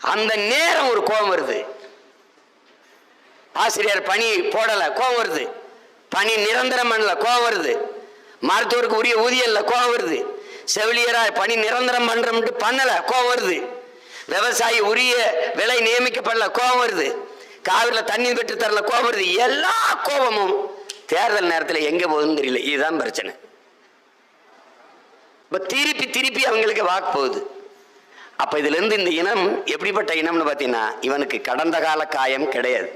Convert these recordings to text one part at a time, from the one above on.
அந்த நேரம் ஒரு கோபம் வருது. ஆசிரியர் பணி போடல கோபம் வருது. பணி நிரந்தரம் பண்ணல கோபம் வருது. மருத்துவருக்கு உரிய ஊதியம் இல்லை கோபம் வருது. செவிலியரா பணி நிரந்தரம் பண்றோம்ட்டு பண்ணல கோபம் வருது. விவசாயி உரிய விலை நியமிக்கப்படல கோபம் வருது. காவிரில தண்ணி பெற்று தரல கோபம் வருது. எல்லா கோபமும் தேர்தல் நேரத்தில் எங்க போகுதுன்னு தெரியல. இதுதான் பிரச்சனை. இப்ப திருப்பி திருப்பி அவங்களுக்கு வாக்கு போகுது. அப்ப இதுல இருந்து இந்த இனம் எப்படிப்பட்ட இனம்னு பார்த்தீங்கன்னா இவனுக்கு கடந்த கால காயம் கிடையாது.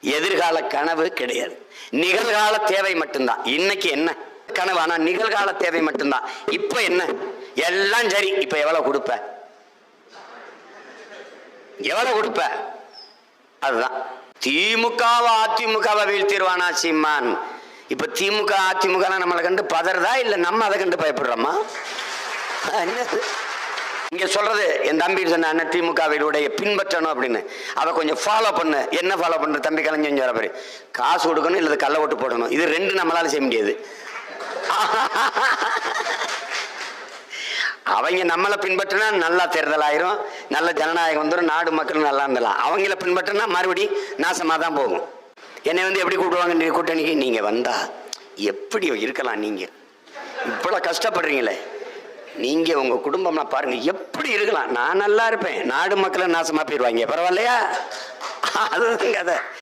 எதிர்கால கனவு கிடையாது. நிகழ்கால தேவை மட்டும்தான். இன்னைக்கு என்ன? கனவு ஆனா நிகழ்கால தேவை மட்டும்தான். இப்ப என்ன? எல்லாம் சரி. இப்ப எவ்வளவு கொடுப்ப? எவ்வளவு கொடுப்ப? அதுதான். திமுகவை அதிமுகவை வீழ்த்திடுவானா சீமான்? இப்ப திமுக அதிமுக நம்மளை கண்டு பதறதா? இல்ல நம்ம அதை கண்டு பயப்படுறோமா? என்ன? இங்க சொல்றது என் தம்பி சொன்ன அண்ணன் திமுகவினுடைய பின்பற்றணும் அப்படின்னு. அவ கொஞ்சம் ஃபாலோ பண்ணு. என்ன ஃபாலோ பண்ற? தம்பி கலைஞர் கொஞ்சம் வர காசு கொடுக்கணும் இல்லை கள்ள ஓட்டு போடணும். இது ரெண்டு நம்மளால செய்ய முடியாது. அவங்க நம்மளை பின்பற்றினா நல்லா தேர்தல் ஆயிரும். நல்ல ஜனநாயகம் வந்துடும் நாடு மக்கள் நல்லா இருந்தலாம் அவங்கள பின்பற்றினா மறுபடி நாசமாக தான் போகும். என்னை வந்து எப்படி கூப்பிடுவாங்க நீ கூட்டணிக்கு? நீங்க வந்தா எப்படி இருக்கலாம் நீங்க? இவ்வளோ கஷ்டப்படுறீங்களே. நீங்க உங்க குடும்பம்னா பாருங்க எப்படி இருக்கலாம்? நான் நல்லா இருப்பேன். நாடு மக்களை நாசமா போயிடுவாங்க பரவாயில்லையா? அதுதான் கதை.